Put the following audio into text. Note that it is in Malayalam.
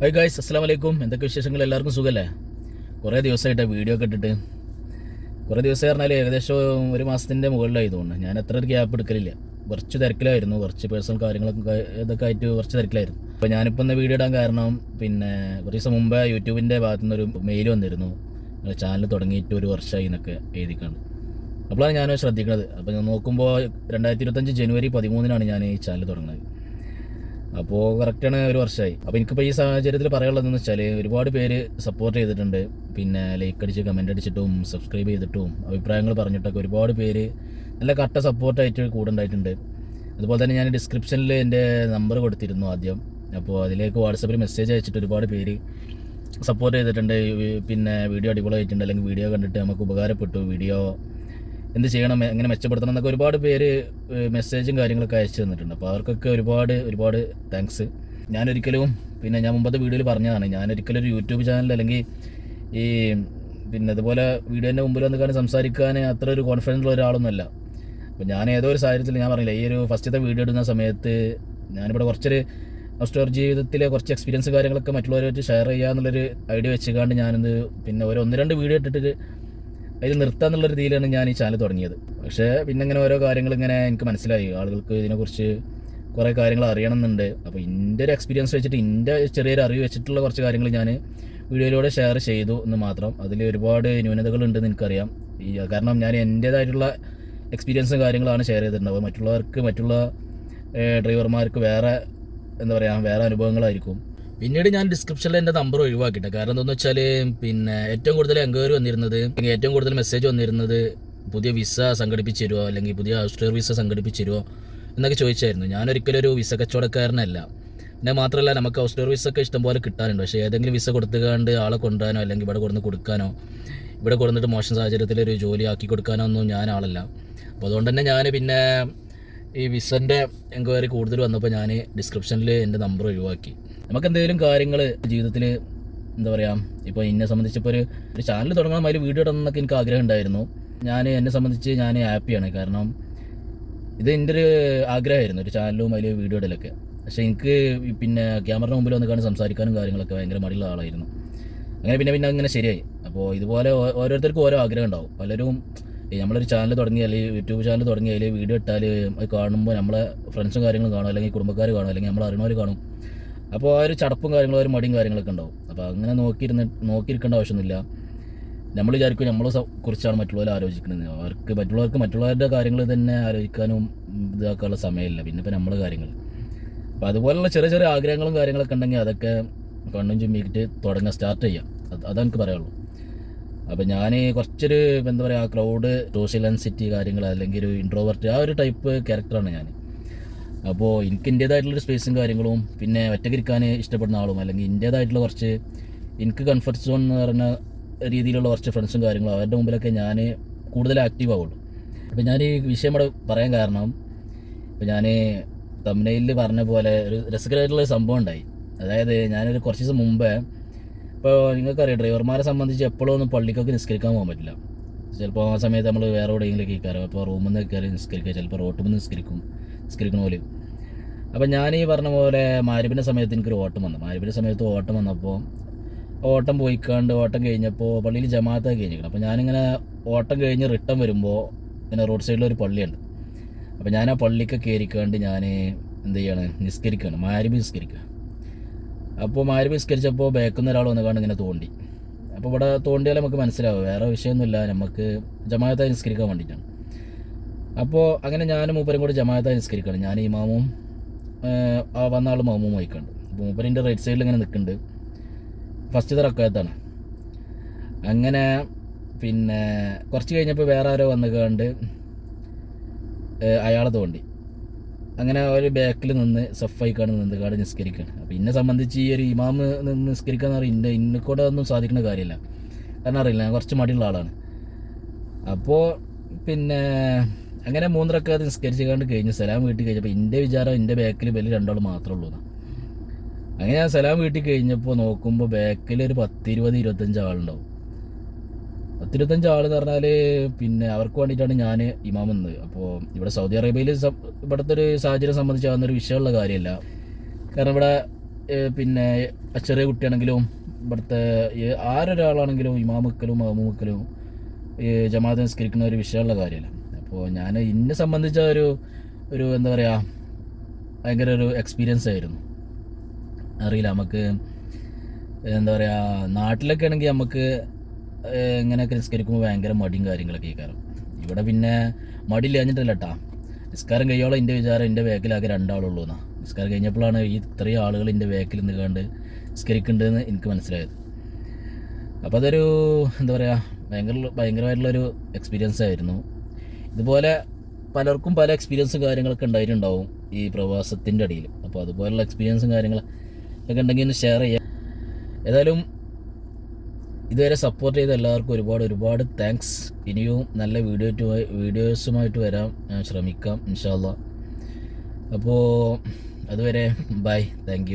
ഹായ് ഗായ്സ് അസ്സാം വലൈക്കും എന്തൊക്കെ വിശേഷങ്ങൾ? എല്ലാവർക്കും സുഖമല്ലേ കുറേ ദിവസമായിട്ട് വീഡിയോ ഒക്കെ ഇട്ടിട്ട്. കുറേ ദിവസം പറഞ്ഞാൽ ഏകദേശം ഒരു മാസത്തിന്റെ മുകളിലായി തോന്നുന്നു. ഞാൻ അത്ര ഒരു ഗ്യാപ്പ് എടുക്കലില്ല. കുറച്ച് തിരക്കിലായിരുന്നു. കുറച്ച് പേഴ്സണൽ കാര്യങ്ങളൊക്കെ ഇതൊക്കെ ആയിട്ട് കുറച്ച് തിരക്കിലായിരുന്നു. അപ്പോൾ ഞാനിപ്പോൾ ഒന്ന് വീഡിയോ ഇടാൻ കാരണം പിന്നെ കുറച്ച് ദിവസം മുമ്പ് യൂട്യൂബിന്റെ ഭാഗത്തു നിന്നൊരു മെയിൽ വന്നിരുന്നു. ചാനൽ തുടങ്ങിയിട്ട് ഒരു വർഷമായി എന്നൊക്കെ എഴുതിക്കാണ്. അപ്പോഴാണ് ഞാൻ ശ്രദ്ധിക്കുന്നത് അപ്പോൾ ഞാൻ നോക്കുമ്പോൾ രണ്ടായിരത്തി ഇരുപത്തഞ്ച് ജനുവരി പതിമൂന്നിനാണ് ഞാൻ ഈ ചാനൽ തുടങ്ങുന്നത് അപ്പോൾ കറക്റ്റാണ് ഒരു വർഷമായി അപ്പോൾ എനിക്കിപ്പോൾ ഈ സാഹചര്യത്തിൽ പറയാനുള്ളതെന്ന് വെച്ചാൽ ഒരുപാട് പേര് സപ്പോർട്ട് ചെയ്തിട്ടുണ്ട്. പിന്നെ ലൈക്ക് അടിച്ച് കമന്റ് അടിച്ചിട്ടും സബ്സ്ക്രൈബ് ചെയ്തിട്ടും അഭിപ്രായങ്ങൾ പറഞ്ഞിട്ടൊക്കെ ഒരുപാട് പേര് നല്ല കട്ട സപ്പോർട്ടായിട്ട് കൂടെ ഉണ്ടായിട്ടുണ്ട്. അതുപോലെ തന്നെ ഞാൻ ഡിസ്ക്രിപ്ഷനിൽ എന്റെ നമ്പർ കൊടുത്തിരുന്നു ആദ്യം. അപ്പോൾ അതിലേക്ക് വാട്സപ്പിൽ മെസ്സേജ് അയച്ചിട്ട് ഒരുപാട് പേര് സപ്പോർട്ട് ചെയ്തിട്ടുണ്ട്. പിന്നെ വീഡിയോ അടിപൊളിയായിട്ടുണ്ട്. അല്ലെങ്കിൽ വീഡിയോ കണ്ടിട്ട് നമുക്ക് ഉപകാരപ്പെട്ടു. വീഡിയോ എന്ത് ചെയ്യണം എങ്ങനെ മെച്ചപ്പെടുത്തണം എന്നൊക്കെ ഒരുപാട് പേര് മെസ്സേജും കാര്യങ്ങളൊക്കെ അയച്ചു തന്നിട്ടുണ്ട്. അപ്പോൾ അവർക്കൊക്കെ ഒരുപാട് ഒരുപാട് താങ്ക്സ് ഞാനൊരിക്കലും പിന്നെ ഞാൻ മുമ്പത്തെ വീഡിയോയിൽ പറഞ്ഞതാണ് ഞാനൊരിക്കലും ഒരു യൂട്യൂബ് ചാനൽ അല്ലെങ്കിൽ ഈ പിന്നെ അതുപോലെ വീഡിയോന്റെ മുമ്പിൽ വന്ന് കാണാൻ സംസാരിക്കാൻ അത്ര ഒരു കോൺഫിഡൻസ് ഉള്ള ഒരാളൊന്നുമല്ല. അപ്പോൾ ഞാൻ ഏതോ ഒരു സാഹചര്യത്തിൽ ഞാൻ പറഞ്ഞില്ല ഈ ഒരു ഫസ്റ്റത്തെ വീഡിയോ ഇടുന്ന സമയത്ത് ഞാനിവിടെ കുറച്ചൊരു സ്റ്റോർ ജീവിതത്തിലെ കുറച്ച് എക്സ്പീരിയൻസ് കാര്യങ്ങളൊക്കെ മറ്റുള്ളവരെ വെച്ച് ഷെയർ ചെയ്യുക എന്നുള്ളൊരു ഐഡിയ വെച്ചുകൊണ്ട് ഞാനിത് പിന്നെ ഒരു ഒന്ന് രണ്ട് വീഡിയോ ഇട്ടിട്ട് അതിൽ നിർത്താന്നുള്ള രീതിയിലാണ് ഞാൻ ഈ ചാനൽ തുടങ്ങിയത്. പക്ഷേ പിന്നെ ഇങ്ങനെ ഓരോ കാര്യങ്ങൾ ഇങ്ങനെ എനിക്ക് മനസ്സിലായി. ആളുകൾക്ക് ഇതിനെക്കുറിച്ച് കുറേ കാര്യങ്ങൾ അറിയണമെന്നുണ്ട്. അപ്പോൾ എന്റെ ഒരു എക്സ്പീരിയൻസ് വെച്ചിട്ട് എന്റെ ചെറിയൊരു അറിവ് വെച്ചിട്ടുള്ള കുറച്ച് കാര്യങ്ങൾ ഞാൻ വീഡിയോയിലൂടെ ഷെയർ ചെയ്തു എന്ന് മാത്രം. അതിൽ ഒരുപാട് ന്യൂനതകളുണ്ടെന്ന് എനിക്കറിയാം. ഈ കാരണം ഞാൻ എന്റേതായിട്ടുള്ള എക്സ്പീരിയൻസും കാര്യങ്ങളാണ് ഷെയർ ചെയ്തിട്ടുണ്ടാവുക. മറ്റുള്ളവർക്ക് മറ്റുള്ള ഡ്രൈവർമാർക്ക് വേറെ എന്താ പറയുക വേറെ അനുഭവങ്ങളായിരിക്കും. പിന്നീട് ഞാൻ ഡിസ്ക്രിപ്ഷനിൽ എന്റെ നമ്പർ ഒഴിവാക്കിയിട്ട്. കാരണം എന്താണെന്ന് വെച്ചാൽ പിന്നെ ഏറ്റവും കൂടുതൽ എൻക്വയറി വന്നിരുന്നത് ഏറ്റവും കൂടുതൽ മെസ്സേജ് വന്നിരുന്നത് പുതിയ വിസ സംഘടിപ്പിച്ച് തരുമോ അല്ലെങ്കിൽ പുതിയ ഓസ്ട്രേലിയ വിസ സംഘടിപ്പിച്ച് തരുമോ എന്നൊക്കെ ചോദിച്ചായിരുന്നു. ഞാനൊരിക്കലും ഒരു വിസ കച്ചവടക്കാരനല്ല. പിന്നെ മാത്രമല്ല നമുക്ക് ഓസ്ട്രേലിയ വിസ ഒക്കെ ഇഷ്ടംപോലെ കിട്ടാനുണ്ട് പക്ഷേ ഏതെങ്കിലും വിസ കൊടുത്തുകൊണ്ട് ആളെ കൊണ്ടുവരാനോ അല്ലെങ്കിൽ ഇവിടെ കൊടുന്ന് കൊടുക്കാനോ ഇവിടെ കൊടുത്തിട്ട് മോശം സാഹചര്യത്തിൽ ഒരു ജോലി ആക്കി കൊടുക്കാനോ ഒന്നും ഞാൻ ആളല്ല. അപ്പോൾ അതുകൊണ്ട് തന്നെ ഞാൻ പിന്നെ ഈ വിസന്റെ എൻക്വയറി കൂടുതൽ വന്നപ്പോൾ ഞാൻ ഡിസ്ക്രിപ്ഷനിൽ എന്റെ നമ്പർ ഒഴിവാക്കി. നമുക്ക് എന്തെങ്കിലും കാര്യങ്ങൾ ജീവിതത്തിൽ എന്താ പറയുക ഇപ്പോൾ എന്നെ സംബന്ധിച്ചിപ്പോൾ ഒരു ഒരു ചാനൽ തുടങ്ങാൻ അതിൽ വീഡിയോ ഇടണം എന്നൊക്കെ എനിക്ക് ആഗ്രഹം ഉണ്ടായിരുന്നു ഞാൻ എന്നെ സംബന്ധിച്ച് ഞാൻ ഹാപ്പിയാണ് കാരണം ഇത് എന്റെ ഒരു ആഗ്രഹമായിരുന്നു ഒരു ചാനലും അതിൽ വീഡിയോ ഇടലൊക്കെ. പക്ഷേ എനിക്ക് പിന്നെ ക്യാമറ മുമ്പിൽ വന്ന് കാണി സംസാരിക്കാനും കാര്യങ്ങളൊക്കെ ഭയങ്കര മടിയുള്ള ആളായിരുന്നു. അങ്ങനെ പിന്നെ പിന്നെ അങ്ങനെ ശരിയായി. അപ്പോൾ ഇതുപോലെ ഓരോരുത്തർക്കും ഓരോ ആഗ്രഹം ഉണ്ടാവും. പലരും നമ്മളൊരു ചാനൽ തുടങ്ങി അല്ലെങ്കിൽ യൂട്യൂബ് ചാനൽ തുടങ്ങി അതിൽ വീഡിയോ ഇട്ടാൽ അത് കാണുമ്പോൾ നമ്മളെ ഫ്രണ്ട്സും കാര്യങ്ങളും കാണും അല്ലെങ്കിൽ കുടുംബക്കാർ കാണും അല്ലെങ്കിൽ നമ്മൾ അറിയണവർ കാണും. അപ്പോൾ ആ ഒരു ചടപ്പും കാര്യങ്ങളും ഒരു മടിയും കാര്യങ്ങളൊക്കെ ഉണ്ടാവും. അപ്പോൾ അങ്ങനെ നോക്കിയിരുന്ന് നോക്കിയിരിക്കേണ്ട ആവശ്യമൊന്നുമില്ല. നമ്മൾ വിചാരിക്കും നമ്മളെ കുറിച്ചാണ് മറ്റുള്ളവർ ആലോചിക്കുന്നത്. അവർക്ക് മറ്റുള്ളവർക്ക് മറ്റുള്ളവരുടെ കാര്യങ്ങൾ തന്നെ ആലോചിക്കാനും ഇതാക്കാനുള്ള സമയമില്ല. പിന്നെ ഇപ്പോൾ നമ്മളെ കാര്യങ്ങൾ അപ്പോൾ അതുപോലുള്ള ചെറിയ ചെറിയ ആഗ്രഹങ്ങളും കാര്യങ്ങളൊക്കെ ഉണ്ടെങ്കിൽ അതൊക്കെ കണ്ണും ചുമ്മിക്കിട്ട് തുടങ്ങാൻ സ്റ്റാർട്ട് ചെയ്യാം. അത് അതെനിക്ക് പറയുള്ളൂ അപ്പോൾ ഞാൻ കുറച്ചൊരു എന്താ പറയുക ക്രൗഡ് സോഷ്യൽ അൻസിറ്റി കാര്യങ്ങൾ അല്ലെങ്കിൽ ഒരു ഇൻട്രോവർട്ട് ആ ഒരു ടൈപ്പ് ക്യാരക്ടറാണ് ഞാൻ അപ്പോൾ എനിക്ക് എന്റേതായിട്ടുള്ളൊരു സ്പേസും കാര്യങ്ങളും പിന്നെ ഒറ്റക്കിരിക്കാൻ ഇഷ്ടപ്പെടുന്ന ആളും അല്ലെങ്കിൽ എന്റേതായിട്ടുള്ള കുറച്ച് എനിക്ക് കംഫർട്ട് സോൺ എന്ന് പറഞ്ഞ രീതിയിലുള്ള കുറച്ച് ഫ്രണ്ട്സും കാര്യങ്ങളും അവരുടെ മുമ്പിലൊക്കെ ഞാൻ കൂടുതൽ ആക്റ്റീവ് ആവുള്ളൂ. അപ്പോൾ ഞാൻ ഈ വിഷയം ഇവിടെ പറയാൻ കാരണം ഇപ്പോൾ ഞാൻ തമിഴ്നയിൽ പറഞ്ഞ പോലെ ഒരു രസകരമായിട്ടുള്ള സംഭവം ഉണ്ടായി. അതായത് ഞാനൊരു കുറച്ച് ദിവസം മുമ്പേ ഇപ്പോൾ നിങ്ങൾക്കറിയാം ഡ്രൈവർമാരെ സംബന്ധിച്ച് എപ്പോഴും ഒന്നും പള്ളിക്കൊക്കെ നിസ്കരിക്കാൻ പോകാൻ പറ്റില്ല. ചിലപ്പോൾ ആ സമയത്ത് നമ്മൾ വേറെ എവിടെയെങ്കിലും കയറും അപ്പോൾ റൂമിൽ നിന്ന് കയറി നിസ്കരിക്കുക ചിലപ്പോൾ റോട്ടിൽ നിന്ന് നിസ്കരിക്കും നിസ്കരിക്കണ പോലെ. അപ്പോൾ ഞാൻ ഈ പറഞ്ഞ പോലെ മാരിപ്പിന്റെ സമയത്ത് എനിക്കൊരു ഓട്ടം വന്നു. മാരിപ്പിന്റെ സമയത്ത് ഓട്ടം വന്നപ്പോൾ ഓട്ടം പോയിക്കാണ്ട് ഓട്ടം കഴിഞ്ഞപ്പോൾ പള്ളിയിൽ ജമാഅത്തൊക്കെ കഴിഞ്ഞിരിക്കണം. അപ്പോൾ ഞാനിങ്ങനെ ഓട്ടം കഴിഞ്ഞ് റിട്ടേൺ വരുമ്പോൾ പിന്നെ റോഡ് സൈഡിൽ ഒരു പള്ളിയുണ്ട്. അപ്പോൾ ഞാൻ ആ പള്ളിക്ക് കയറിക്കാണ്ട് ഞാൻ എന്ത് ചെയ്യാണ്? നിസ്കരിക്കുകയാണ് മാരിബ് നിസ്കരിക്കുക അപ്പോൾ മാര് വിസ്കരിച്ചപ്പോൾ ബാക്കിൽ നിന്ന് ഒരാൾ വന്നുകൊണ്ട് ഇങ്ങനെ തോണ്ടി. അപ്പോൾ ഇവിടെ തോണ്ടിയാൽ നമുക്ക് മനസ്സിലാവും. വേറെ വിഷയമൊന്നുമില്ല. നമുക്ക് ജമാഅത്തായി നിസ്കരിക്കാൻ വേണ്ടിയിട്ടാണ്. അപ്പോൾ അങ്ങനെ ഞാനും മൂപ്പരും കൂടി ജമാഅത്തായി നിസ്കരിക്കുകയാണ് ഞാൻ ഇമാമും വന്ന ആൾ മാമും വഹിക്കുന്നുണ്ട് അപ്പോൾ മൂപ്പരിന്റെ റൈറ്റ് സൈഡിൽ ഇങ്ങനെ നിൽക്കുന്നുണ്ട്. ഫസ്റ്റ് റക്കായത്താണ്. അങ്ങനെ പിന്നെ കുറച്ച് കഴിഞ്ഞപ്പോൾ വേറെ ആരോ വന്ന് കണ്ട് അയാളെ തോണ്ടി. അങ്ങനെ ഒരു ബാക്കിൽ നിന്ന് സഫായിക്കാണ് നിന്ന് കാട് നിസ്കരിക്കുകയാണ് അപ്പോൾ എന്നെ സംബന്ധിച്ച് ഈ ഒരു ഇമാമ് നിന്ന് നിസ്കരിക്കുക എന്ന് പറയുന്നത് ഇന്നെ കൂടെ ഒന്നും സാധിക്കുന്ന കാര്യമില്ല കാരണം അറിയില്ല ഞാൻ കുറച്ച് മടിയുള്ള ആളാണ്. അപ്പോൾ പിന്നെ അങ്ങനെ മൂന്നരക്കാർ നിസ്കരിച്ച് കണ്ട് കഴിഞ്ഞ്. സലാം വീട്ടിൽ കഴിഞ്ഞപ്പോൾ എന്റെ വിചാരം എന്റെ ബാക്കിൽ വലിയ രണ്ടാൾ മാത്രമേ ഉള്ളൂ. അങ്ങനെ ഞാൻ സലാം വീട്ടിൽ കഴിഞ്ഞപ്പോൾ നോക്കുമ്പോൾ ബാക്കിൽ ഒരു പത്തിരുപത് ഇരുപത്തഞ്ച് ആളുണ്ടാവും. പത്തിരുപത്തഞ്ച് ആൾ എന്ന് പറഞ്ഞാൽ പിന്നെ അവർക്ക് വേണ്ടിയിട്ടാണ് ഞാൻ ഇമാം അപ്പോൾ ഇവിടെ സൗദി അറേബ്യയിൽ ഇവിടുത്തെ ഒരു സാഹചര്യം സംബന്ധിച്ച് അതൊന്നൊരു വിഷയമുള്ള കാര്യമല്ല. കാരണം ഇവിടെ പിന്നെ ചെറിയ കുട്ടിയാണെങ്കിലും ഇവിടുത്തെ ആരൊരാളാണെങ്കിലും ഇമാമുക്കലും മഹമുക്കലും ഈ ജമാഅത്ത് നിസ്കരിക്കുന്ന ഒരു വിഷയമുള്ള കാര്യമല്ല. അപ്പോൾ ഞാൻ എന്നെ സംബന്ധിച്ച ഒരു ഒരു എന്താ പറയുക ഭയങ്കര ഒരു എക്സ്പീരിയൻസ് ആയിരുന്നു. അറിയില്ല നമുക്ക് എന്താ പറയുക നാട്ടിലൊക്കെ ആണെങ്കിൽ നമുക്ക് ഇങ്ങനെയൊക്കെ നിസ്കരിക്കുമ്പോൾ ഭയങ്കര മടിയും കാര്യങ്ങളൊക്കെ കാരണം ഇവിടെ പിന്നെ മടി ഇല്ലാഞ്ഞിട്ടല്ല കേട്ടാ നിസ്കാരം കഴിയോളം എന്റെ വിചാരം എന്റെ വേക്കിലാകെ രണ്ടാളുള്ളൂ എന്നാ. നിസ്കാരം കഴിഞ്ഞപ്പോഴാണ് ഈ ഇത്രയും ആളുകൾ എന്റെ വേക്കിൽ നിന്ന് കണ്ട് നിസ്കരിക്കുന്നുണ്ടെന്ന് എനിക്ക് മനസ്സിലായത്. അപ്പോൾ അതൊരു എന്താ പറയുക ഭയങ്കര ഭയങ്കരമായിട്ടുള്ളൊരു എക്സ്പീരിയൻസ് ആയിരുന്നു. ഇതുപോലെ പലർക്കും പല എക്സ്പീരിയൻസും കാര്യങ്ങളൊക്കെ ഉണ്ടായിട്ടുണ്ടാവും ഈ പ്രവാസത്തിന്റെ ഇടയിൽ അപ്പോൾ അതുപോലുള്ള എക്സ്പീരിയൻസും കാര്യങ്ങളൊക്കെ ഉണ്ടെങ്കിൽ ഒന്ന് ഷെയർ ചെയ്യാം. ഏതായാലും ഇതുവരെ സപ്പോർട്ട് ചെയ്ത എല്ലാവർക്കും ഒരുപാട് ഒരുപാട് താങ്ക്സ് ഇനിയും നല്ല വീഡിയോ വീഡിയോസുമായിട്ട് വരാൻ ഞാൻ ശ്രമിക്കാം ഇൻഷാല്ല അപ്പോൾ അതുവരെ ബൈ താങ്ക്